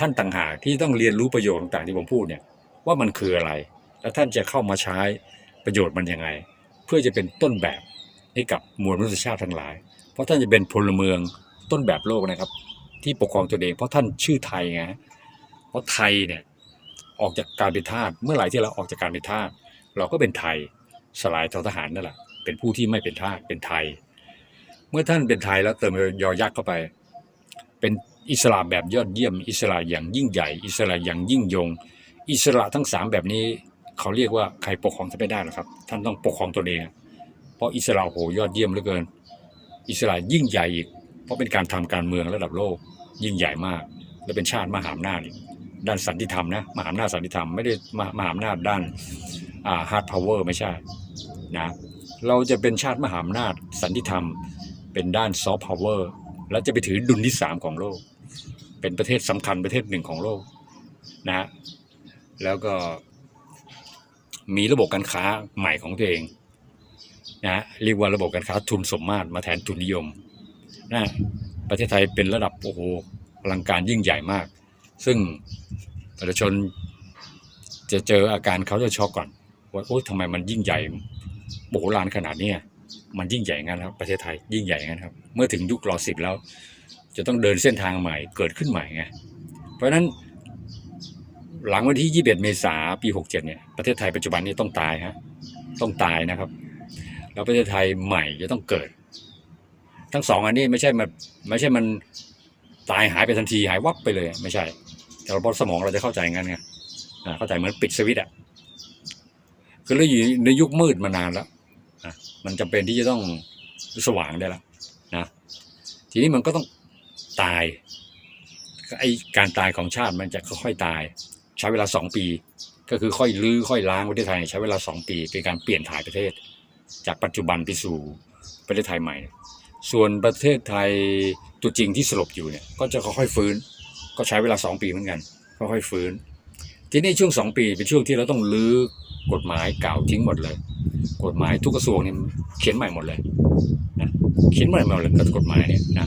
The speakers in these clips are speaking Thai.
ท่านต่างหากที่ต้องเรียนรู้ประโยชน์ต่างๆที่ผมพูดเนี่ยว่ามันคืออะไร แล้วท่านจะเข้ามาใช้ประโยชน์มันยังไง เพื่อจะเป็นต้นแบบให้กับมวลมนุษยชาติทั้งหลาย เพราะท่านจะเป็นพลเมืองต้นแบบโลกนะครับ ที่ปกครองตัวเอง เพราะท่านชื่อไทยไงเพราะไทยเนี่ยออกจากการเป็นทาสเมื่อไหร่ที่เราออกจากการเป็นทาสเราก็เป็นไทยสลายททหารนั่นแหละเป็นผู้ที่ไม่เป็นทาสเป็นไทย เมื่อท่านเป็นไทยแล้วเติมยอยักษ์เข้าไป เป็น อิสระแบบยอดเยี่ยม อิสระอย่างยิ่งใหญ่ อิสระอย่างยิ่งยง อิสระทั้งสามแบบนี้ เขาเรียกว่าใครปกครองท่านไม่ได้หรอกครับ ท่านต้องปกครองตัวเอง เพราะอิสระโหยอดเยี่ยมเหลือเกิน อิสระยิ่งใหญ่อีก เพราะเป็นการทำการเมืองระดับโลก ยิ่งใหญ่มาก และเป็นชาติมหาอำนาจด้านสันติธรรมนะมหาอำนาจสันติธรรมไม่ได้มหาอำนาจด้านฮาร์ดพาวเวอร์ไม่ใช่นะเราจะเป็นชาติมหาอำนาจสันติธรรม เป็นด้านซอฟต์พาวเวอร์แล้วจะไปถือดุลที่สามของโลก เป็นประเทศสำคัญประเทศหนึ่งของโลกนะฮะแล้วก็มีระบบการค้าใหม่ของตัวเองนะฮะเรียกว่าระบบการค้าทุนสมมาตรมาแทนทุนนิยมนะประเทศไทยเป็นระดับโอ้โหอลังการยิ่งใหญ่มาก ซึ่งประชาชนจะเจออาการเขาจะช็อกก่อนว่าโอ๊ยทำไมมันยิ่งใหญ่โบราณขนาดนี้มันยิ่งใหญ่งั้นครับประเทศไทยยิ่งใหญ่งั้นครับ เมื่อถึงยุครอสิบแล้ว จะต้องเดินเส้นทางใหม่เกิดขึ้นใหม่ไงเพราะฉะนั้นหลังวันที่ 21 เมษาปี 67 เนี่ย ประเทศไทยปัจจุบันนี้ต้องตายฮะ ต้องตายนะครับ แล้วประเทศไทยใหม่จะต้องเกิด ทั้งสองอันนี้ไม่ใช่มันไม่ใช่มันตายหายไปทันทีหายวับไปเลย ไม่ใช่ แต่เระบบสมองเราจะเข้าใจงั้นไงเข้าใจเหมือนปิดสวิตช์อะ คือเราอยู่ในยุคมืดมานานแล้วนะมันจำเป็นที่จะต้องสว่างได้แล้วนะ ทีนี้มันก็ต้อง ตายไอการตายของชาติมันจะค่อยๆตาย ใช้เวลาสองปี ก็คือค่อยลื้อค่อยล้างประเทศไทย ใช้เวลาสองปีเป็นการเปลี่ยนถ่ายประเทศ จากปัจจุบันไปสู่ประเทศไทยใหม่ ส่วนประเทศไทยตัวจริงที่สลบอยู่เนี่ยก็จะค่อยๆฟื้น ก็ใช้เวลาสองปีเหมือนกันค่อยๆฟื้น ทีนี้ช่วงสองปีเป็นช่วงที่เราต้องลื้อกฎหมายเก่าทิ้งหมดเลย กฎหมายทุกกระทรวงเนี่ยเขียนใหม่หมดเลยนะเขียนใหม่หมดเลยกับกฎหมายเนี่ยนะ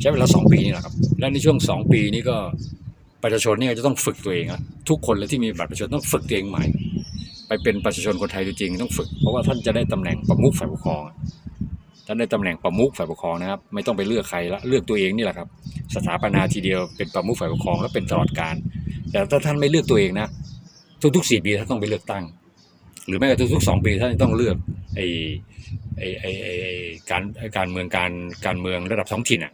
ใช้เวลาสองปีนี่แหละครับ และในช่วงสองปีนี้ก็ประชาชนเนี่ยจะต้องฝึกตัวเองอะทุกคนเลยที่มีบัตรประชาชนต้องฝึกตัวเองใหม่ ไปเป็นประชาชนคนไทยจริงต้องฝึก เพราะว่าท่านจะได้ตำแหน่งประมุขฝ่ายปกครองท่านได้ตำแหน่งประมุขฝ่ายปกครองนะครับ ไม่ต้องไปเลือกใครละเลือกตัวเองนี่แหละครับ สถาปนาทีเดียวเป็นประมุขฝ่ายปกครองแล้วเป็นตลอดการ แต่ถ้าท่านไม่เลือกตัวเองนะทุกๆสี่ปีท่านต้องไปเลือกตั้ง หรือแม้กระทั่งทุกสองปีท่านต้องเลือกไอ้ไอ้ไอ้การการเมืองการการเมืองระดับท้องถิ่นอะ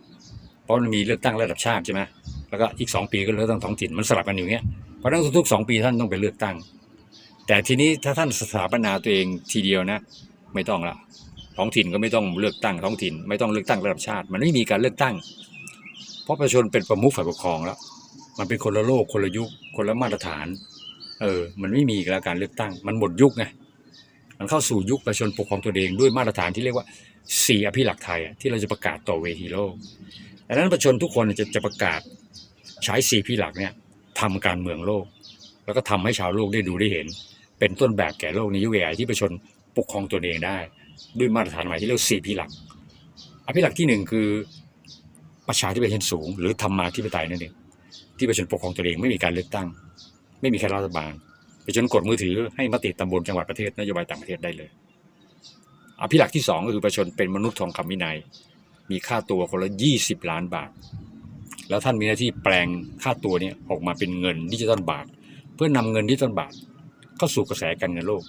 เพราะมันมีเลือกตั้งระดับชาติใช่ไหมแล้วก็อีกสองปีก็เลือกตั้งท้องถิ่นมันสลับกันอยู่เงี้ยเพราะนั้นทุกๆสองปีท่านต้องไปเลือกตั้ง แต่ทีนี้ถ้าท่านสถาปนาตัวเองทีเดียวนะ ไม่ต้องละท้องถิ่นก็ไม่ต้องเลือกตั้งท้องถิ่น ไม่ต้องเลือกตั้งระดับชาติ มันไม่มีการเลือกตั้ง เพราะประชาชนเป็นประมุขฝ่ายปกครองแล้ว มันเป็นคนละโลกคนละยุคคนละมาตรฐาน เออ มันไม่มีแล้วการเลือกตั้ง มันหมดยุคไงมันเข้าสู่ยุคประชาชนปกครองตัวเองด้วยมาตรฐานที่เรียกว่าสี่อภิหลักไทยที่เราจะประกาศต่อเวทีโลก ดังนั้นประชาชนทุกคนจะจะประกาศใช้สี่พิหลักเนี่ยทำการเมืองโลก แล้วก็ทำให้ชาวโลกได้ดูได้เห็น เป็นต้นแบบแก่โลกในยุคใหญ่ที่ประชาชนปกครองตัวเองได้ ด้วยมาตรฐานใหม่ที่เรียกว่าสี่พิหลักอภิหลักที่หนึ่งคือประชาธิปไตยชนสูง หรือธรรมาธิปไตยนั่นเองที่ประชาชนปกครองตัวเองไม่มีการเลือกตั้ง ไม่มีแค่รัฐบาลประชาชนกดมือถือให้มติตำบลจังหวัดประเทศนโยบายต่างประเทศได้เลย อภิหลักที่สองก็คือประชาชนเป็นมนุษย์ทองคำวินัย มีค่าตัวคนละยี่สิบล้านบาท แล้วท่านมีหน้าที่แปลงค่าตัวนี้ออกมาเป็นเงินดิจิตอลบาท เพื่อนำเงินดิจิตอลบาท เข้าสู่กระแสการเงินโลก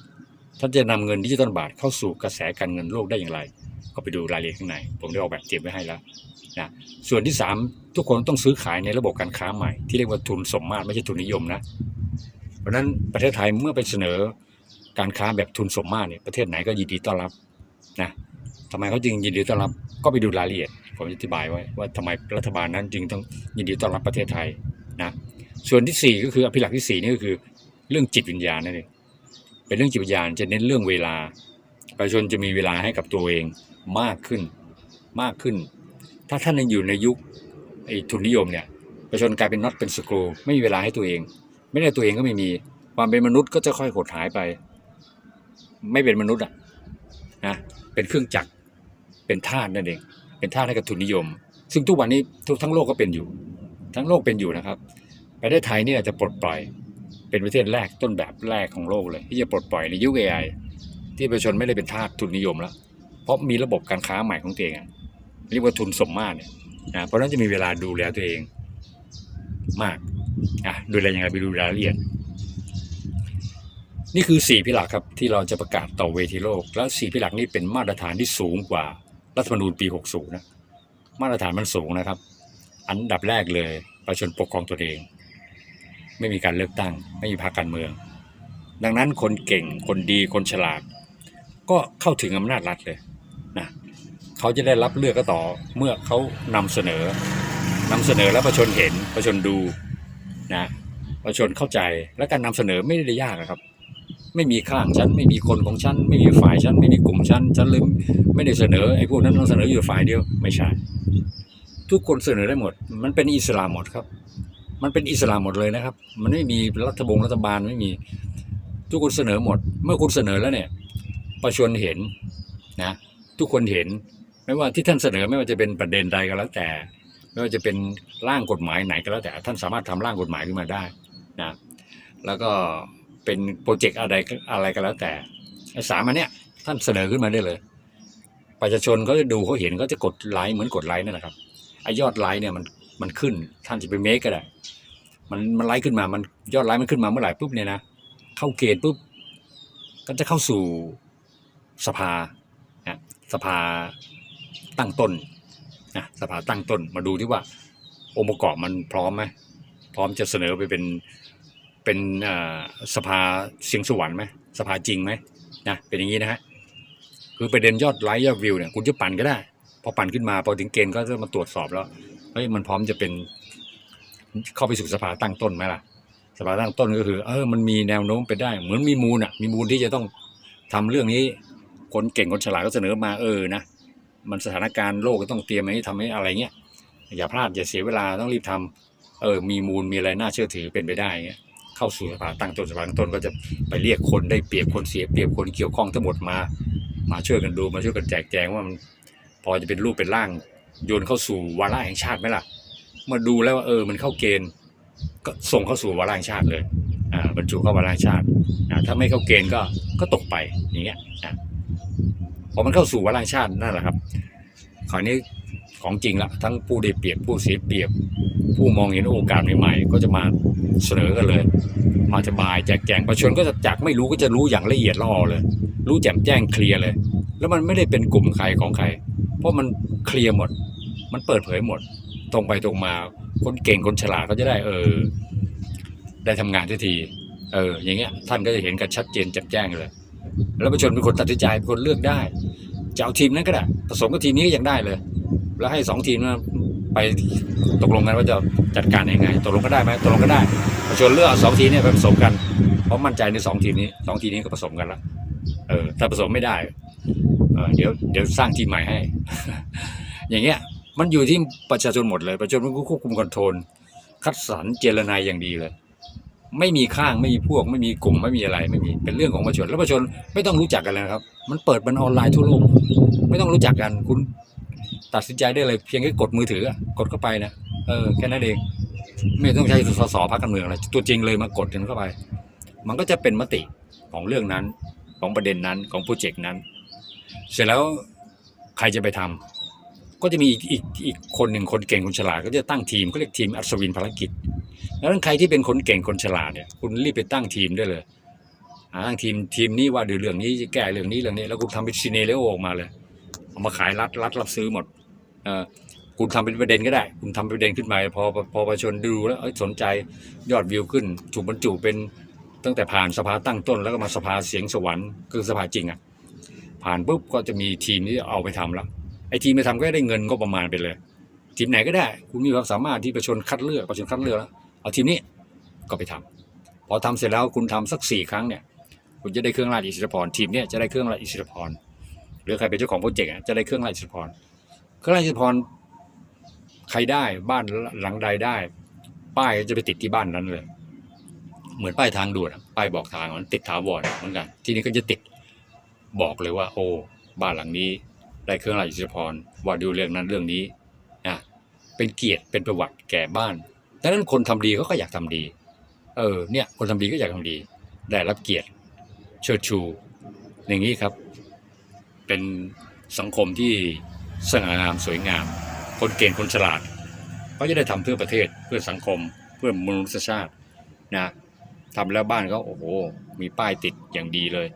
ท่านจะนำเงินดิจิตอลบาท เข้าสู่กระแสการเงินโลกได้อย่างไร ก็ไปดูรายละเอียดข้างใน ผมได้ออกแบบเตรียมไว้ให้แล้วนะส่วนที่สามทุกคนต้องซื้อขายในระบบการค้าใหม่ ที่เรียกว่าทุนสมมาตรไม่ใช่ทุนนิยมนะ เพราะนั้นประเทศไทยเมื่อไปเสนอการค้าแบบทุนสมมาตรเนี่ยประเทศไหนก็ยินดีต้อนรับนะ ทำไมเขาจึงยินดีต้อนรับก็ไปดูรายละเอียด ผมอธิบายไว้ว่าทำไมรัฐบาลนั้นจึงต้องยินดีต้อนรับประเทศไทยนะส่วนที่สี่ก็คืออภิหลักษ์ที่สี่นี่ก็คือเรื่องจิตวิญญาณนั่นเองเป็นเรื่องจิตวิญญาณจะเน้นเรื่องเวลาประชาชนจะมีเวลาให้กับตัวเองมากขึ้นมากขึ้น ถ้าท่านยังอยู่ในยุคไอ้ทุนนิยมเนี่ยประชาชนกลายเป็นน็อตเป็นสกรูไม่มีเวลาให้ตัวเอง ไม่ได้ตัวเองก็ไม่มีความเป็นมนุษย์ก็จะค่อยหดหายไป ไม่เป็นมนุษย์อะนะเป็นเครื่องจักร เป็นทาสนั่นเอง เป็นทาสให้กับทุนนิยม ซึ่งทุกวันนี้ทุกทั้งโลกก็เป็นอยู่ ทั้งโลกเป็นอยู่นะครับ ประเทศไทยนี่ยจะปลดปล่อย เป็นประเทศแรกต้นแบบแรกของโลกเลย ที่จะปลดปล่อยในยุค AI ที่ประชาชนไม่ได้เป็นทาสทุนนิยมแล้ว เพราะมีระบบการค้าใหม่ของตัวเองอะเรียกว่าทุนสมมาตรเนี่ยนะเพราะนั้นจะมีเวลาดูแลตัวเองมากอะดูแลยังไงไปดูรายละเอียด นี่คือสี่พิหลักครับที่เราจะประกาศต่อเวทีโลก แล้วสี่พิหลักนี้เป็นมาตรฐานที่สูงกว่า รัฐธรรมนูญปี 60 นะ มาตรฐานมันสูงนะครับ อันดับแรกเลย ประชาชนปกครองตัวเอง ไม่มีการเลือกตั้ง ไม่มีพรรคการเมือง ดังนั้นคนเก่งคนดีคนฉลาด ก็เข้าถึงอำนาจรัฐเลยนะเขาจะได้รับเลือกก็ต่อเมื่อเขานำเสนอนำเสนอแล้วประชาชนเห็นประชาชนดูนะประชาชนเข้าใจและการนำเสนอไม่ได้ยากอะครับ ไม่มีข้างฉันไม่มีคนของฉันไม่มีฝ่ายฉันไม่มีกลุ่มฉันฉันลืมไม่ได้เสนอไอ้พวกนั้นต้องเสนออยู่ฝ่ายเดียวไม่ใช่ทุกคนเสนอได้หมด มันเป็นอิสลามหมดครับ มันเป็นอิสลามหมดเลยนะครับ มันไม่มีรัฐบงรัฐบาลไม่มี ทุกคนเสนอหมด เมื่อคุณเสนอแล้วเนี่ย ประชาชนเห็นนะทุกคนเห็นไม่ว่าที่ท่านเสนอไม่ว่าจะเป็นประเด็นใดก็แล้วแต่ ไม่ว่าจะเป็นร่างกฎหมายไหนก็แล้วแต่ ท่านสามารถทำร่างกฎหมายขึ้นมาได้นะแล้วก็ เป็นโปรเจกต์อะไรอะไรก็แล้วแต่ไอ้สามอันเนี้ยท่านเสนอขึ้นมาได้เลย ประชาชนเขาจะดูเขาเห็นเขาจะกดไลค์เหมือนกดไลค์นั่นแหละครับไอ้ยอดไลค์เนี่ยมันมันขึ้นท่านจะไปเมคก็ได้ มันมันไลค์ขึ้นมามันยอดไลค์มันขึ้นมาเมื่อไหร่ปุ๊บเนี่ยนะเข้าเกณฑ์ปุ๊บก็จะเข้าสู่สภานะสภาตั้งต้นนะสภาตั้งต้นมาดูที่ว่าองค์ประกอบมันพร้อมไหมพร้อมจะเสนอไปเป็น เป็นสภาเสียงสวรรค์ไหมสภาจริงไหมนะเป็นอย่างนี้นะฮะคือประเด็นยอดไลค์ยอดวิวเนี่ยคุณจะปั่นก็ได้ พอปั่นขึ้นมาพอถึงเกณฑ์ก็จะมาตรวจสอบแล้วเฮ้ยมันพร้อมจะเป็นเข้าไปสู่สภาตั้งต้นไหมล่ะ สภาตั้งต้นก็คือ เออมันมีแนวโน้มไปได้ เหมือนมีมูลอะ มีมูลที่จะต้องทำเรื่องนี้ คนเก่งคนฉลาดก็เสนอมาเออนะมันสถานการณ์โลกก็ต้องเตรียมให้ทำให้อะไรเงี้ยอย่าพลาดอย่าเสียเวลาต้องรีบทำเออมีมูลมีอะไรน่าเชื่อถือเป็นไปได้เงี้ย เข้าสู่สภาตั้งต้นสภาตั้งต้นก็จะไปเรียกคนได้เปรียบคนเสียเปรียบคนเกี่ยวข้องทั้งหมดมา มาช่วยกันดูมาช่วยกันแจกแจงว่ามันพอจะเป็นรูปเป็นร่างโยนเข้าสู่วาระแห่งชาติไหมล่ะมื่อดูแล้วว่าเออมันเข้าเกณฑ์ก็ส่งเข้าสู่วาระแห่งชาติเลยอ่าบรรจุเข้าวาระแห่งชาติอ่าถ้าไม่เข้าเกณฑ์ก็ก็ตกไปอย่างเงี้ยอะพอมันเข้าสู่วาระแห่งชาตินั่นแหละครับคราวนี้ ของจริงละทั้งผู้ได้เปรียบผู้เสียเปรียบ ผู้มองเห็นโอกาสใหม่ๆ ก็จะมาเสนอกันเลย มาจะบายแจกแจงประชาชนก็จะจากไม่รู้ก็จะรู้อย่างละเอียดละอเลย รู้แจ่มแจ้งเคลียร์เลย แล้วมันไม่ได้เป็นกลุ่มใครของใคร เพราะมันเคลียร์หมด มันเปิดเผยหมด ตรงไปตรงมาคนเก่งคนฉลาดก็จะได้เออ ได้ทำงานทันทีเออ อย่างเงี้ยท่านก็จะเห็นกันชัดเจนแจ่มแจ้งเลย แล้วประชาชนเป็นคนตัดสินใจเป็นคนเลือกได้จะเอาทีมนั้นก็ได้ผสมกับทีมนี้ก็ยังได้เลย แล้วให้สองทีมไปตกลงกันว่าจะจัดการยังไงตกลงก็ได้ไหมตกลงก็ได้ประชาชนเลือกเอาสองทีมเนี่ยไปผสมกัน เพราะมั่นใจในสองทีมนี้สองทีมนี้ก็ผสมกันและเออถ้าผสมไม่ได้เออเดี๋ยวเดี๋ยวสร้างทีมใหม่ให้ อย่างเงี้ยมันอยู่ที่ประชาชนหมดเลย ประชาชนมันก็ควบคุมคอนโทรลคัดสรรเจรนายอย่างดีเลย ไม่มีข้างไม่มีพวก ไม่มีกลุ่มไม่มีอะไรไม่มีเป็นเรื่องของประชาชนแล้วประชาชนไม่ต้องรู้จักกันเลยครับ มันเปิดมันออนไลน์ทั่วโลก ไม่ต้องรู้จักกันคุณ ตัดสินใจได้เลยเพียงแค่กดมือถือกดเข้าไปนะเออแค่นั้นเอง ไม่ต้องใช้สสพักการเมืองอะไรตัวจริงเลยมากดกันเข้าไป มันก็จะเป็นมติของเรื่องนั้นของประเด็นนั้นของโปรเจกต์นั้น เสร็จแล้วใครจะไปทำก็จะมีอีกอีกอีกคนหนึ่งคนเก่งคนฉลาดก็จะตั้งทีมก็เรียกทีมอัศวินภารกิจดังนั้นใครที่เป็นคนเก่งคนฉลาดเนี่ยคุณรีบไปตั้งทีมได้เลยหาตั้งทีมทีมนี้ว่าดูเรื่องนี้จะแก้เรื่องนี้เรื่องนี้แล้วคุณทำเป็นซีเนเรโอออกมาเลยเอามาขายรัดรัดรับซื้อหมด คุณทำเป็นประเด็นก็ได้ คุณทำเป็นประเด็นขึ้นมาพอพอประชาชนดูแล้วสนใจยอดวิวขึ้น ถูกบรรจุเป็นตั้งแต่ผ่านสภาตั้งต้น แล้วก็มาสภาเสียงสวรรค์คือสภาจริงอะผ่านปุ๊บก็จะมีทีมที่เอาไปทำแล้วไอ้ทีมไปทำก็ได้เงินก็ประมาณไปเลย ทีมไหนก็ได้ คุณมีความสามารถที่ประชาชนคัดเลือกประชาชนคัดเลือกแล้วเอาทีมนี้ก็ไปทำพอทำเสร็จแล้วคุณทำสักสี่ครั้งเนี่ย คุณจะได้เครื่องราชอิสริยาภรทีมเนี้ยจะได้เครื่องราชอิสริยาภรหรือใครเป็นเจ้าของโปรเจกต์จะได้เครื่องราชอิสริยาภร ณ์เครื่องราชอิสริยาภรใครได้บ้านหลังใดได้ ป้ายจะไปติดที่บ้านนั้นเลย เหมือนป้ายทางด่วนป้ายบอกทางมันติดถาวรเหมือนกัน ที่นี้ก็จะติดบอกเลยว่า โอ้ บ้านหลังนี้ ได้เครื่องราชอิสริยาภรว่าดูเรื่องนั้นเรื่องนี้นะเป็นเกียรติเป็นประวัติแก่บ้านดังนั้นคนทำดีเขาก็อยากทำดี เออเนี่ย คนทำดีก็อยากทำดี ได้รับเกียรติเชิดชู อย่างนี้ครับ เป็นสังคมที่ สง่างามสวยงาม คนเก่งคนฉลาดก็จะได้ทำเพื่อประเทศเพื่อสังคม เพื่อมนุษยชาตินะทำแล้วบ้านเขาโอ้โห มีป้ายติดอย่างดีเลย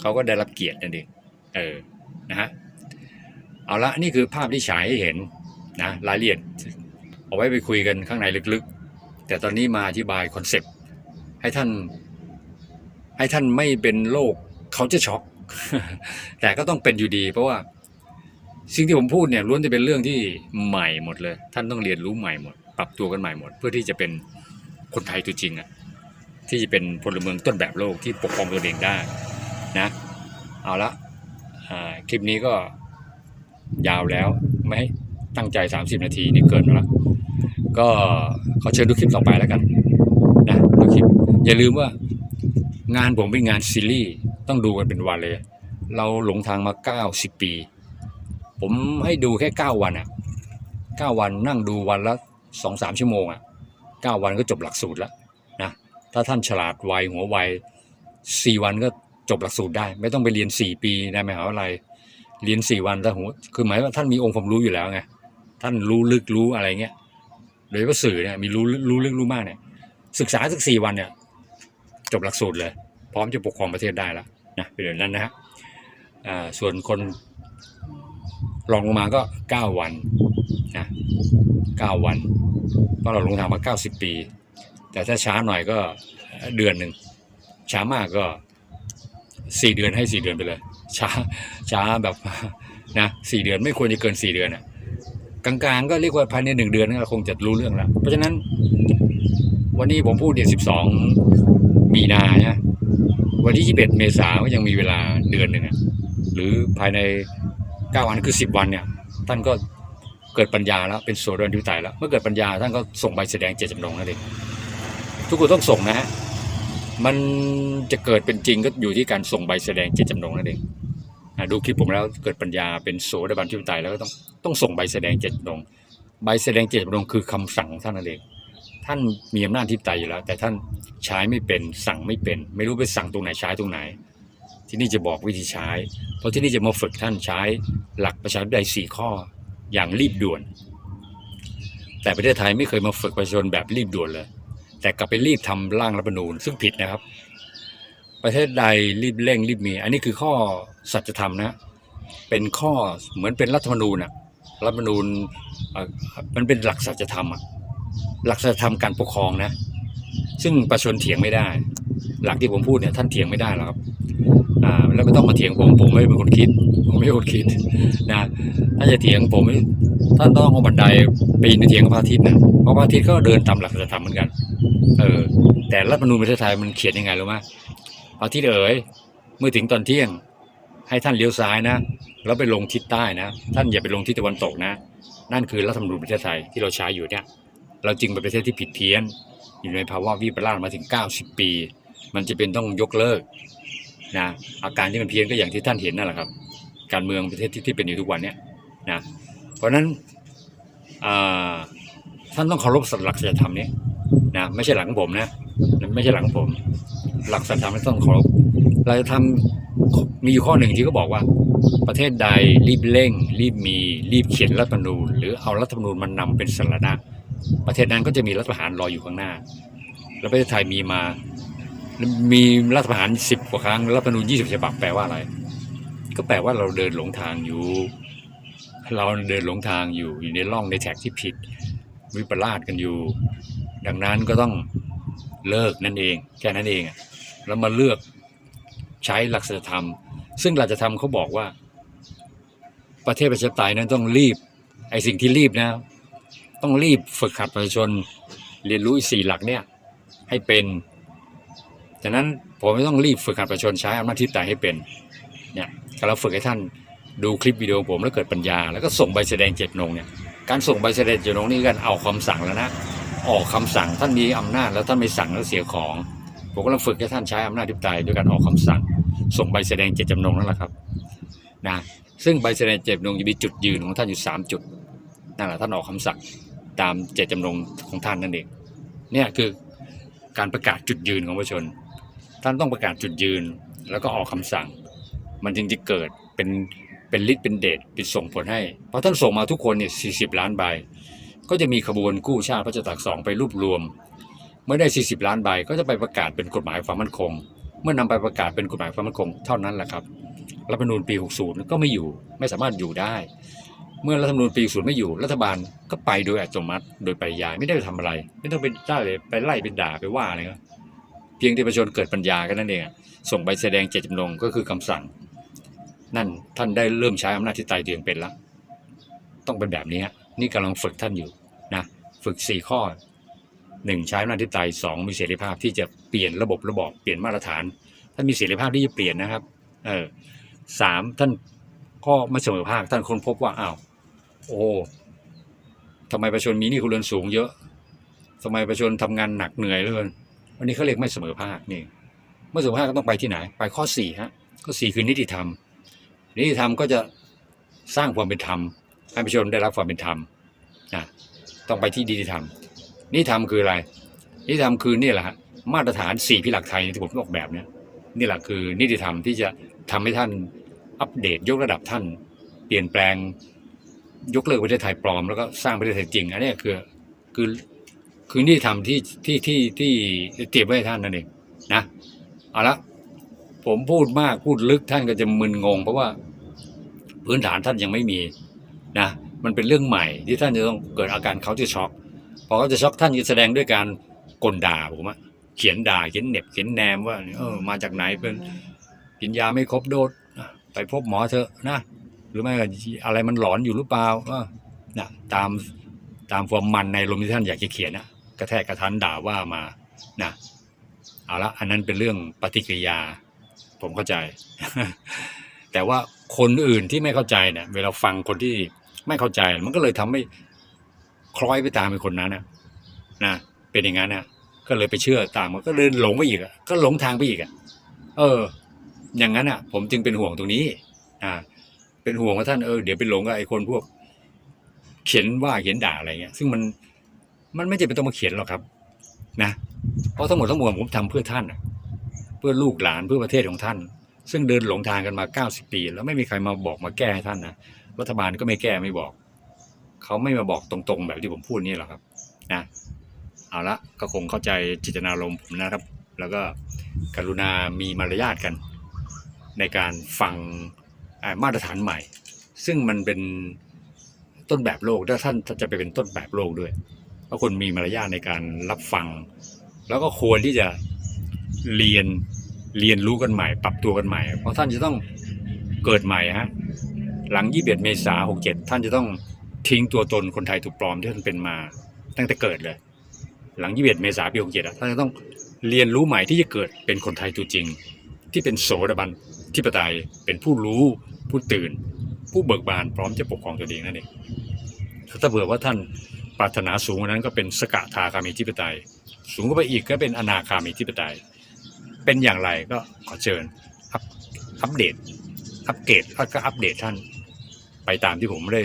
เขาก็ได้รับเกียรตินั่นเองเออนะฮะเอาละนี่คือภาพที่ฉายให้เห็นนะรายละเอียดเอาไว้ไปคุยกันข้างในลึกๆ แต่ตอนนี้มาอธิบายคอนเซปต์ให้ท่าน ให้ท่านไม่เป็นโรคเขาจะช็อก แต่ก็ต้องเป็นอยู่ดี เพราะว่า สิ่งที่ผมพูดเนี่ยล้วนจะเป็นเรื่องที่ใหม่หมดเลย ท่านต้องเรียนรู้ใหม่หมด ปรับตัวกันใหม่หมด เพื่อที่จะเป็นคนไทยตัวจริงอะที่จะเป็นพลเมืองต้นแบบโลกที่ปกครองตัวเองได้นะเอาละคลิปนี้ก็ยาวแล้วไม่ให้ตั้งใจ 30 นาทีนี่เกินแล้วก็ขอเชิญดูคลิปต่อไปแล้วกันนะดูคลิปอย่าลืมว่างานผมเป็นงานซีรีส์ต้องดูกันเป็นวันเลย เราหลงทางมา 90 ปี ผมให้ดูแค่ 9 วันอะ 9 วันนั่งดูวันละ2-3ชั่วโมงอะ 9 วันก็จบหลักสูตรแล้วนะถ้าท่านฉลาดไวหัวไว4วันก็จบหลักสูตรได้ ไม่ต้องไปเรียน 4 ปีในมหาวิทยาลัยเรียน 4 วันแต่หัวคือหมายว่าท่านมีองค์ความรู้อยู่แล้วไงท่านรู้ลึกรู้อะไรเงี้ยโดยเฉพาะสื่อเนี่ยมีรู้รู้ลึกรู้มากเนี่ยศึกษาสักสี่วันเนี่ยจบหลักสูตรเลย พร้อมจะปกครองประเทศได้แล้วนะเป็นแบบนั้นนะฮะส่วนคน รองลงมาก็เก้าวันนะเก้าวันเพราะเราลงทางมาเก้าสิบปี แต่ถ้าช้าหน่อยก็เดือนหนึ่งช้ามากก็สี่เดือนให้สี่เดือนไปเลย ช้าช้าแบบนะสี่เดือนไม่ควรจะเกินสี่เดือนอะกลางๆ ก็เรียกว่าภายในหนึ่งเดือนก็คงจะรู้เรื่องแล้ว เพราะฉะนั้นวันนี้ผมพูดเนี่ยสิบสองมีนาเนี่ยวันที่ยี่สิบเอ็ดเมษาก็ยังมีเวลาเดือนหนึ่งหรือภายใน เก้าวันคือสิบวันเนี่ยท่านก็เกิดปัญญาแล้วเป็นโสดานิวไตแล้วเมื่อเกิดปัญญาท่านก็ส่งใบแสดงเจตจำนงนั่นเองทุกคนต้องส่งนะฮะมันจะเกิดเป็นจริงก็อยู่ที่การส่งใบแสดงเจตจำนงนั่นเองดูคลิปผมแล้วเกิดปัญญาเป็นโสดาบันทิวไตแล้วก็ต้องต้องส่งใบแสดงเจตจำนงใบแสดงเจตจำนงคือคำสั่งของท่านนั่นเองท่านมีอำนาจที่ไตอยู่แล้ว แต่ท่านใช้ไม่เป็นสั่งไม่เป็น ไม่รู้ไปสั่งตรงไหนใช้ตรงไหน ที่นี่จะบอกวิธีใช้ เพราะที่นี่จะมาฝึกท่านใช้หลักประชาธิปไตยสี่ข้ออย่างรีบด่วน แต่ประเทศไทยไม่เคยมาฝึกประชาชนแบบรีบด่วนเลย แต่กลับไปรีบทำร่างรัฐธรรมนูญซึ่งผิดนะครับ ประเทศใดรีบเร่งรีบมี อันนี้คือข้อสัจธรรมนะ เป็นข้อเหมือนเป็นรัฐธรรมนูญอะรัฐธรรมนูญมันเป็นหลักสัจธรรมอะหลักสัจธรรมการปกครองนะ ซึ่งประชาชนเถียงไม่ได้ หลักที่ผมพูดเนี่ยท่านเถียงไม่ได้หรอกครับอ่าแล้วไม่ต้องมาเถียงผมผมไม่เป็นคนคิดผมไม่คนคิดนะถ้าจะเถียงผมท่านต้องเอาบันไดปีนไปเถียงกับพระอาทิตย์นะเพราะพระอาทิตย์ก็เดินตามหลักสัจธรรมเหมือนกันเออแต่รัฐธรรมนูญประเทศไทยมันเขียนยังไงรู้ไหมพระอาทิตย์เอ๋ยเมื่อถึงตอนเที่ยง ให้ท่านเลี้ยวซ้ายนะแล้วไปลงทิศใต้นะ ท่านอย่าไปลงทิศตะวันตกนะ นั่นคือรัฐธรรมนูญประเทศไทยที่เราใช้อยู่เนี่ยเราจึงเป็นประเทศที่ผิดเพี้ยน อยู่ในภาวะวิปลาสมาถึง 90 ปี มันจะเป็นต้องยกเลิกนะอาการที่มันเพี้ยนก็อย่างที่ท่านเห็นนั่นแหละครับ การเมืองประเทศที่ที่เป็นอยู่ทุกวันเนี้ยนะเพราะฉะนั้นท่านต้องเคารพหลักศีลธรรมนี้นะไม่ใช่หลังผมนะไม่ใช่หลังผม หลักศีลธรรมต้องเคารพเราจะทำมีอยู่ข้อหนึ่งที่เขาบอกว่า ประเทศใดรีบเร่ง รีบมีรีบเขียนรัฐธรรมนูญ หรือเอารัฐธรรมนูญมันนำเป็นสาระประเทศนั้นก็จะมีรัฐประหารรออยู่ข้างหน้า แล้วประเทศไทยมีมา มีรัฐประหารสิบกว่าครั้งรัฐธรรมนูญยี่สิบฉบับแปลว่าอะไร ก็แปลว่าเราเดินหลงทางอยู่ เราเดินหลงทางอยู่อยู่ในร่องในแท็กที่ผิด วิปลาสกันอยู่ ดังนั้นก็ต้องเลิกนั่นเอง แค่นั้นเองแล้วมาเลือกใช้หลักศีลธรรม ซึ่งหลักศีลธรรมเขาบอกว่า ประเทศประชาธิปไตยนั้นต้องรีบไอ้สิ่งที่รีบนะ ต้องรีบฝึกหัดประชาชนเรียนรู้สี่หลักเนี่ยให้เป็น ฉะนั้นผมไม่ต้องรีบฝึกหัดประชาชนใช้อำนาจทิพย์ไตให้เป็นเนี่ยถ้าเราฝึกให้ท่านดูคลิปวิดีโอผมแล้วเกิดปัญญา แล้วก็ส่งใบแสดงเจตจำนงเนี่ยการส่งใบแสดงเจตจำนงนี่กันเอาคำสั่งแล้วนะออกคำสั่งท่านมีอำนาจแล้วท่านไม่สั่งแล้วเสียของผมกำลังฝึกให้ท่านใช้อำนาจทิพย์ไตด้วยการออกคำสั่ง ส่งใบแสดงเจตจำนงนั่นแหละครับนะซึ่งใบแสดงเจตจำนงจะมีจุดยืนของท่านอยู่สามจุดนั่นแหละท่านออกคำสั่งตามเจตจำนงของท่านนั่นเองเนี่ยคือการประกาศจุดยืนของประชาชน ท่านต้องประกาศจุดยืน แล้วก็ออกคำสั่ง มันจึงจะเกิดเป็นเป็นฤทธิ์เป็นเดชเป็นส่งผลให้ เพราะท่านส่งมาทุกคนเนี่ย40ล้านใบ ก็จะมีขบวนกู้ชาติพระเจ้าตากสองไปรวบรวม เมื่อได้ 40 ล้านใบก็จะไปประกาศเป็นกฎหมายความมั่นคง เมื่อนำไปประกาศเป็นกฎหมายความมั่นคง เท่านั้นแหละครับรัฐธรรมนูญปี 60 ก็ไม่อยู่ไม่สามารถอยู่ได้ เมื่อรัฐธรรมนูญปี 60 ไม่อยู่ รัฐบาลก็ไปโดยอัตโนมัติ โดยไปยายไม่ได้ไปทำอะไร ไม่ต้องไปได้เลยไปไล่ไปด่าไปว่าอะไรก็ พียงที่ประชาชนเกิดปัญญากันนั่นเองส่งใบแสดงเจตจำนงก็คือคำสั่ง นั่นท่านได้เริ่มใช้อำนาจที่ไตเตียงเป็นแล้วต้องเป็นแบบนี้นี่กำลังฝึกท่านอยู่นะฝึกสี่ข้อหนึ่งใช้อำนาจที่ไตสองมีเสรีภาพที่จะเปลี่ยนระบบระบอบเปลี่ยนมาตรฐานท่านมีเสรีภาพที่จะเปลี่ยนนะครับเออสามท่านข้อไม่เสมอภาคท่านค้นพบว่าอ้าวโอ้ทำไมประชาชนมีนี้ครัวเรือนสูงเยอะทำไมประชาชนทำงานหนักเหนื่อยเหลย อันนี้เขาเรียกไม่เสมอภาคนี่ไม่เสมอภาคก็ต้องไปที่ไหน ไปข้อสี่ฮะข้อสี่คือนิติธรรม นิติธรรมก็จะสร้างความเป็นธรรมให้ประชาชนได้รับความเป็นธรรมนะต้องไปที่นิติธรรมนิติธรรมคืออะไรนิติธรรมคือนี่แหละฮะมาตรฐานสี่พิหลักไทยที่ผมออกแบบเนี่ยนี่แหละคือนิติธรรมที่จะทำให้ท่านอัปเดตยกระดับท่าน เปลี่ยนแปลงยกเลิกประเทศไทยปลอม แล้วก็สร้างประเทศไทยจริงอันนี้คือคือ คือนิติธรรมที่ที่ที่ที่เตรียมไว้ท่านนั่นเองนะเอาละผมพูดมากพูดลึกท่านก็จะมึนงง เพราะว่าพื้นฐานท่านยังไม่มีนะมันเป็นเรื่องใหม่ที่ท่านจะต้องเกิดอาการเขาจะช็อกพอเขาจะช็อกท่านจะแสดงด้วยการกลด่าผมอะเขียนด่าเขียนเน็บเขียนแนมว่าเออมาจากไหนเป็นกินยาไม่ครบโดสไปพบหมอเถอะนะหรือไม่ก็อะไรมันหลอนอยู่หรือเปล่าเออนะตามตามความมันในลมที่ท่านอยากจะเขียนนะ กระแทกกระทันด่าว่ามานะเอาละอันนั้นเป็นเรื่องปฏิกิริยา ผมเข้าใจ แต่ว่าคนอื่นที่ไม่เข้าใจเนี่ยเวลาฟังคนที่ไม่เข้าใจ มันก็เลยทำให้คล้อยไปตามไอ้คนนั้นนะนะเป็นอย่างนั้นนะก็เลยไปเชื่อตามมันก็เลยหลงไปอีกก็หลงทางไปอีกอะเออ อย่างนั้นอะ ผมจึงเป็นห่วงตรงนี้ อ่า เป็นห่วงว่าท่านเออเดี๋ยวไปหลงกับไอ้คนพวก เขียนว่าเขียนด่าอะไรเงี้ย ซึ่งมัน มันไม่จำเป็นต้องมาเขียนหรอกครับ นะ เพราะทั้งหมดทั้งมวลผมทำเพื่อท่านเพื่อลูกหลานเพื่อประเทศของท่าน ซึ่งเดินหลงทางกันมาเก้าสิบปี แล้วไม่มีใครมาบอกมาแก้ให้ท่านนะรัฐบาลก็ไม่แก้ไม่บอก เขาไม่มาบอกตรงๆ แบบที่ผมพูดนี่หรอกครับ นะเอาละก็คงเข้าใจจิตนารมณ์ผมนะครับ แล้วก็กรุณามีมารยาทกัน ในการฟังมาตรฐานใหม่ ซึ่งมันเป็นต้นแบบโลกถ้าท่านจะไปเป็นต้นแบบโลกด้วย เพราะคนมีมารยาทในการรับฟัง แล้วก็ควรที่จะเรียนเรียนรู้กันใหม่ ปรับตัวกันใหม่ เพราะท่านจะต้องเกิดใหม่ฮะหลัง21เมษา67ท่านจะต้องทิ้งตัวตนคนไทยถูกปลอมที่ท่านเป็นมาตั้งแต่เกิดเลย หลัง21เมษาปี67อะท่านจะต้องเรียนรู้ใหม่ที่จะเกิดเป็นคนไทยตัวจริง ที่เป็นโสดาบันที่ปไตยเป็นผู้รู้ผู้ตื่น ผู้เบิกบานพร้อมจะปกครองตัวเองนั่นเองถ้าเผื่อว่าท่าน ปรารถนาสูงกว่านั้นก็เป็นสกทาคามีที่ปไตย สูงขึ้นไปอีกก็เป็นอนาคามีที่ปไตย เป็นอย่างไรก็ขอเชิญอัปอัปเดต อัปเกรดแล้วก็อัปเดตท่าน ไปตามที่ผมได้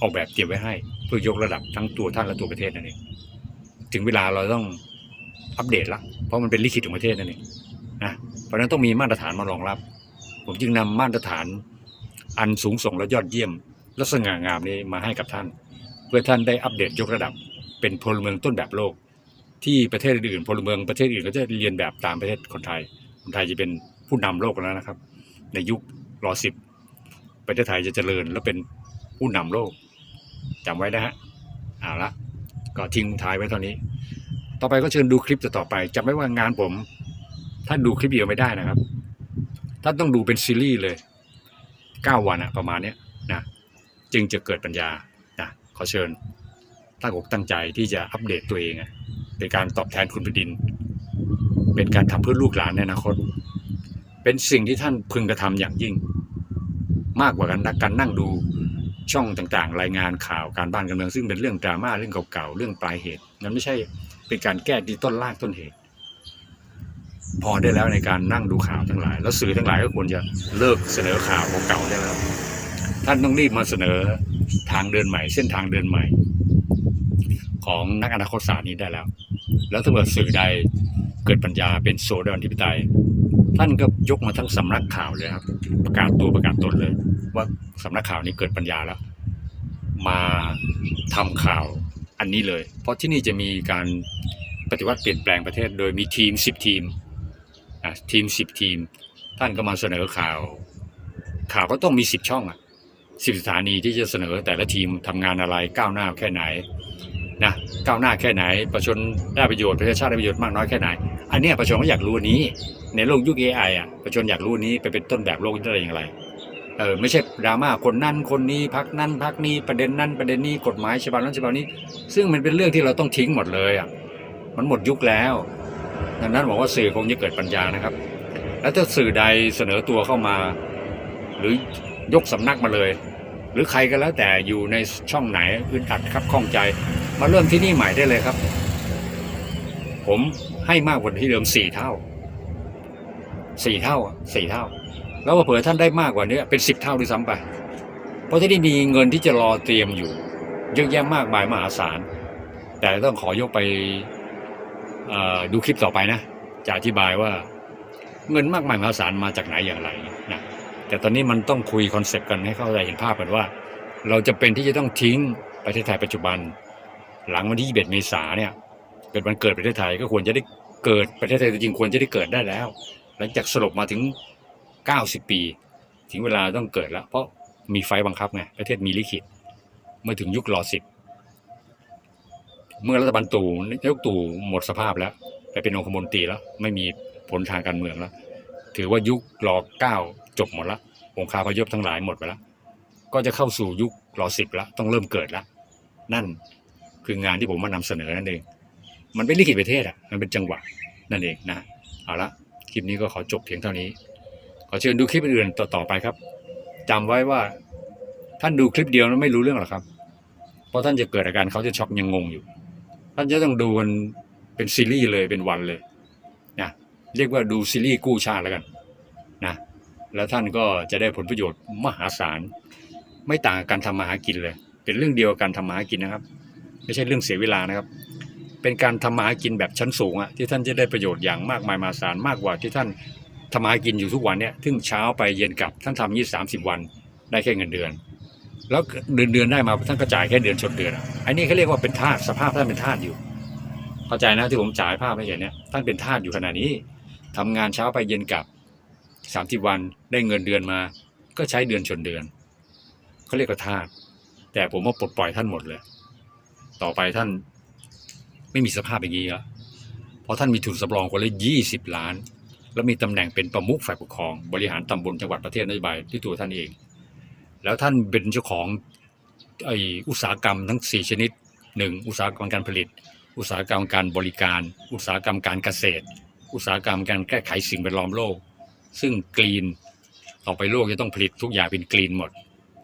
ออกแบบเตรียมไว้ให้ เพื่อยกระดับทั้งตัวท่านและตัวประเทศนั่นเองถึงเวลาเราต้องอัปเดตละเพราะมันเป็นลิขิตของประเทศนั่นเองนะเพราะฉะนั้นต้องมีมาตรฐานมารองรับ ผมจึงนำมาตรฐานอันสูงส่งและยอดเยี่ยม และสง่างามนี้มาให้กับท่าน พื่อท่านได้อัปเดตยกระดับ เป็นพลเมืองต้นแบบโลก ที่ประเทศอื่นพลเมืองประเทศอื่นก็จะเรียนแบบตามประเทศคนไทย คนไทยจะเป็นผู้นำโลกแล้วนะครับ ในยุครอสิบประเทศไทยจะเจริญและเป็นผู้นำโลกจำไว้นะฮะเอาละก็ทิ้งท้ายไว้เท่านี้ ต่อไปก็เชิญดูคลิปต่อไปจำไว้ว่างานผมท่านดูคลิปเดียวไม่ได้นะครับท่านต้องดูเป็นซีรีส์เลยเก้าวันอะประมาณนี้นะจึงจะเกิดปัญญา อเชิญตั้งอกตั้งใจที่จะอัปเดตตัวเองเป็นการตอบแทนคุณแผ่นดิน เป็นการทำเพื่อลูกหลานในอนาคต เป็นสิ่งที่ท่านพึงกระทำอย่างยิ่ง มากกว่าการนักการนั่งดูช่องต่างๆ รายงานข่าวการบ้านการเมืองซึ่งเป็นเรื่องดราม่าเรื่องเก่าๆเรื่องปลายเหตุนั้นไม่ใช่เป็นการแก้ที่ต้นรากต้นเหตุ พอได้แล้วในการนั่งดูข่าวทั้งหลาย แล้วสื่อทั้งหลายก็ควรจะเลิกเสนอข่าวเก่าได้แล้ว ท่านต้องรีบมาเสนอทางเดินใหม่ เส้นทางเดินใหม่ ของนักอนาคตศาสตร์นี้ได้แล้ว แล้วถ้าเกิดสื่อใดเกิดปัญญาเป็นโซเดอนธิปไตย ท่านก็ยกมาทั้งสำนักข่าวเลยครับ ประกาศตัวประกาศตนเลย ว่าสำนักข่าวนี้เกิดปัญญาแล้ว มาทำข่าวอันนี้เลย เพราะที่นี่จะมีการปฏิวัติเปลี่ยนแปลงประเทศ โดยมีทีม 10 ทีมทีม 10 ทีม ท่านก็มาเสนอข่าว ข่าวก็ต้องมี 10 ช่องอะ สิบสถานีที่จะเสนอแต่ละทีมทำงานอะไรก้าวหน้าแค่ไหนนะก้าวหน้าแค่ไหน ประชาชนได้ประโยชน์ประชาติได้ประโยชน์มากน้อยแค่ไหน อันนี้ประชาชนก็อยากรู้นี้ ในโลกยุค AI อะประชาชนอยากรู้นนี้ไปเป็นต้นแบบโลกได้อย่างไรเออไม่ใช่ดราม่าคนนั่นคนนี้พักนั่นพักนี้ประเด็นนั่นประเด็นนี้กฎหมายฉบับนั้นฉบับนี้ ซึ่งมันเป็นเรื่องที่เราต้องทิ้งหมดเลยอะมันหมดยุคแล้วดังนั้นบอกว่าสื่อคงจะเกิดปัญญานะครับ แล้วถ้าสื่อใดเสนอตัวเข้ามา หรือยกสำนักมาเลย หรือใครก็แล้วแต่อยู่ในช่องไหนอึดอัดครับข้องใจ มาเริ่มที่นี่ใหม่ได้เลยครับ ผมให้มากกว่าที่เดิมสี่เท่าสี่เท่าสี่เท่า แล้วเผื่อท่านได้มากกว่านี้เป็นสิบเท่าด้วยซ้ำไป เพราะที่นี่มีเงินที่จะรอเตรียมอยู่เยอะแยะมากมายมหาศาลแต่ต้องขอยกไปดูคลิปต่อไปนะ จะอธิบายว่าเงินมากมายมหาศาลมาจากไหนอย่างไรนะ แต่ตอนนี้มันต้องคุยคอนเซปต์กันให้เข้าใจเห็นภาพกันว่า เราจะเป็นที่จะต้องทิ้งประเทศไทยปัจจุบัน หลังวันที่ 21 เมษาเนี่ยเกิดวันเกิดประเทศไทยก็ควรจะได้เกิดประเทศไทยจริงควรจะได้เกิดได้แล้ว หลังจากสลบมาถึง 90 ปี ถึงเวลาต้องเกิดแล้ว เพราะมีไฟบังคับไงประเทศมีลิขิตเมื่อถึงยุครอสิบเมื่อรัฐบาลตู่นายกตู่หมดสภาพแล้วไปเป็นองคมนตรีแล้ว ไม่มีผลทางการเมืองแล้ว ถือว่ายุครอเก้า จบหมดละองคาพยพทั้งหลายหมดไปแล้วก็จะเข้าสู่ยุครอสิบล้วต้องเริ่มเกิดล้วนั่นคืองานที่ผมมานำเสนอนั่นเอง มันเป็นลิขิตประเทศอะมันเป็นจังหวะนั่นเองนะเอาละคลิปนี้ก็ขอจบเพียงเท่านี้ ขอเชิญดูคลิปอื่นต่อๆไปครับจำไว้ว่าท่านดูคลิปเดียวแล้วไม่รู้เรื่องหรอกครับ เพราะท่านจะเกิดอาการเขาจะช็อกยังงงอยู่ ท่านจะต้องดูมันเป็นซีรีส์เลยเป็นวันเลยนะเรียกว่าดูซีรีส์กู้ชาติแล้วกัน แล้วท่านก็จะได้ผลประโยชน์มหาศาล ไม่ต่างกับการทำมาหากินเลย เป็นเรื่องเดียวกับการทำมาหากินนะครับ ไม่ใช่เรื่องเสียเวลานะครับ เป็นการทำมาหากินแบบชั้นสูงอะที่ท่านจะได้ประโยชน์อย่างมากมายมหาศาลมากกว่าที่ท่านทำมาหากินอยู่ทุกวันเนี่ยซึ่งเช้าไปเย็นกลับท่านทำยี่สามสิบวันได้แค่เงินเดือน แล้วเดือนเดือนได้มาท่านก็จ่ายแค่เดือนชนเดือนอะอันนี้เขาเรียกว่าเป็นทาสสภาพท่านเป็นทาสอยู่ เข้าใจนะที่ผมจ่ายภาพให้เห็นเนี่ยท่านเป็นทาสอยู่ขนาดนี้ทำงานเช้าไปเย็นกลับ สามสิบวันได้เงินเดือนมา ก็ใช้เดือนชนเดือนเขาเรียกว่าทาสแต่ผมว่าปลดปล่อยท่านหมดเลย ต่อไปท่านไม่มีสภาพอย่างนี้แล้วเพราะท่านมีทุนสำรองคนละยี่สิบล้าน แล้วมีตำแหน่งเป็นประมุขฝ่ายปกครอง บริหารตำบลจังหวัดประเทศนโยบายที่ตัวท่านเอง แล้วท่านเป็นเจ้าของไออุตสาหกรรมทั้งสี่ชนิดหนึ่งอุตสาหกรรมการผลิต อุตสาหกรรมการบริการ อุตสาหกรรมการเกษตร อุตสาหกรรมการแก้ไขสิ่งแวดล้อมโลก ซึ่งกรีนต่อไปโลกจะต้องผลิตทุกอย่างเป็นกรีนหมด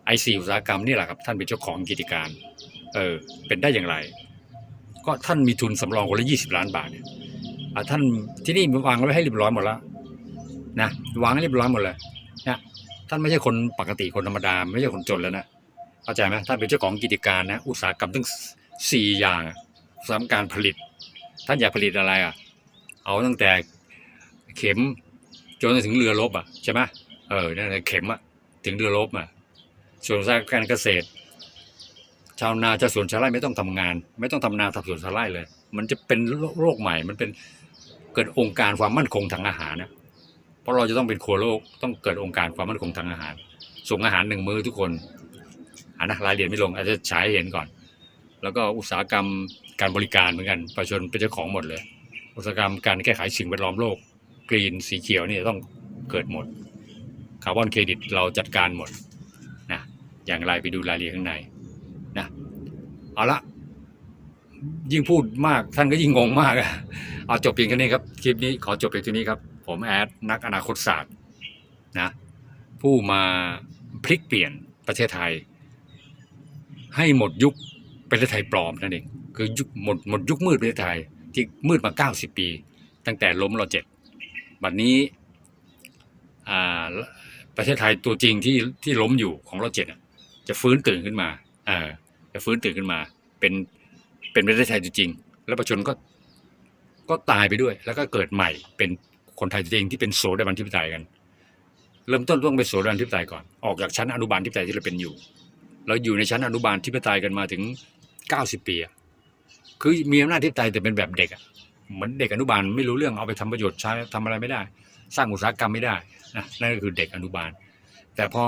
ไอซีอุตสาหกรรมนี่แหละครับท่านเป็นเจ้าของกิจการ เออเป็นได้อย่างไร ก็ท่านมีทุนสำรองคนละยี่สิบล้านบาทเนี่ยอะท่านที่นี่วางไว้ให้เรียบร้อยหมดแล้วนะวางให้เรียบร้อยหมดเลยนะท่านไม่ใช่คนปกติคนธรรมดาไม่ใช่คนจนแล้วนะเข้าใจไหมท่านเป็นเจ้าของกิจการนะอุตสาหกรรมทั้งสี่อย่างสาหรรมการผลิต ท่านอยากผลิตอะไรอะเอาตั้งแต่เข็ม จนถึงเรือรบอะใช่ไหมเออนั่นเข็มอะถึงเรือรบอะส่วนอุตสาหกการเกษตร ชาวนาชาวสวนชาวไร่ไม่ต้องทำงาน ไม่ต้องทำนาทำสวนชาวไร่เลย มันจะเป็นโรคใหม่ มันเป็นเกิดองค์การความมั่นคงทางอาหารนะเพราะเราจะต้องเป็นครัวโลกต้องเกิดองค์การความมั่นคงทางอาหาร ส่งอาหารหนึ่งมื้อทุกคนอ่านะรายละเอียดไม่ลงอาจจะฉายให้เห็นก่อน แล้วก็อุตสาหกรรมการบริการเหมือนกันประชาชนเป็นเจ้าของหมดเลย อุตสาหกรรมการแก้ไขสิ่งแวดล้อมโลก กรีนสีเขียวนี่ต้องเกิดหมดคาร์บอนเครดิตเราจัดการหมดนะอย่างไรไปดูรายละเอียดข้างในนะเอาละยิ่งพูดมากท่านก็ยิ่งงงมากอะเอาจบเพียงแค่นี้ครับ คลิปนี้ขอจบเพียงเท่านี้ครับ ผมแอดนักอนาคตศาสตร์นะผู้มาพลิกเปลี่ยนประเทศไทย ให้หมดยุคประเทศไทยปลอมนั่นเองคือยุคหมดหมดยุคมืดประเทศไทยที่มืดมา 90 ปี ตั้งแต่ล้มรอเจ็ด บัดนี้อ่าประเทศไทยตัวจริงที่ที่ล้มอยู่ของรอเจ็ดอะจะฟื้นตื่นขึ้นมาเอจะฟื้นตื่นขึ้นมา เป็นเป็นประเทศไทยจริง แล้วประชาชนก็ก็ตายไปด้วย แล้วก็เกิดใหม่เป็นคนไทยจริงที่เป็นโสดาบันทิปไตยกัน เริ่มต้นต้องเป็นโสดาบันทิปไตยก่อนออกจากชั้นอนุบาลทิปไตยที่เราเป็นอยู่เราอยู่ในชั้นอนุบาลทิปไตยกันมาถึงเก้าสิบปีคือมีอำนาจทิปไตยแต่เป็นแบบเด็กอะ เหมือนเด็กอนุบาลไม่รู้เรื่องเอาไปทำประโยชน์ใช้ทำอะไรไม่ได้ สร้างอุตสาหกรรมไม่ได้นะนั่นก็คือเด็กอนุบาล แต่พอ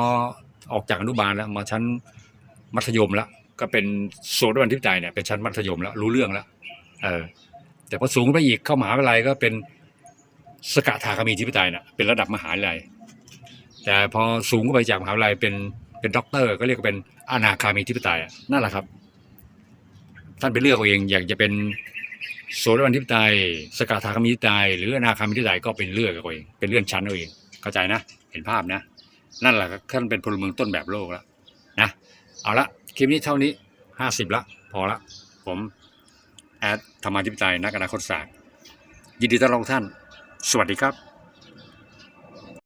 ออกจากอนุบาลแล้วมาชั้นมัธยมแล้วก็เป็นโซนวันทิพย์ใจเนี่ยเป็นชั้นมัธยมแล้วรู้เรื่องแล้วเออแต่พอสูงไปอีกเข้ามหาวิทยาลัยก็เป็นสกทาคามีทิพย์ใจเนี่ยเป็นระดับมหาวิทยาลัยแต่พอสูงขึ้นไปจากมหาวิทยาลัยเป็นเป็นด็อกเตอร์ ก็เรียกว่าเป็นอนาคามีทิพย์ใจอะนั่นแหละครับ ท่านไปเลือกเอาเองอยากจะเป็น โสดาบันทิพย์ใจสกทาคามิทิพย์ใจหรืออนาคามิทิพย์ใจก็เป็นเลือกเอาเองเป็นเลื่อนชั้นเอาเองเข้าใจนะ เห็นภาพนะ นั่นแหละท่านเป็นพลเมืองต้นแบบโลกแล้วนะเอาละคลิปนี้เท่านี้ห้าสิบละพอละผมแอดธรรมาธิปไตยนักอนาคตศาสตร์ยินดีต้อนรับท่าน สวัสดีครับ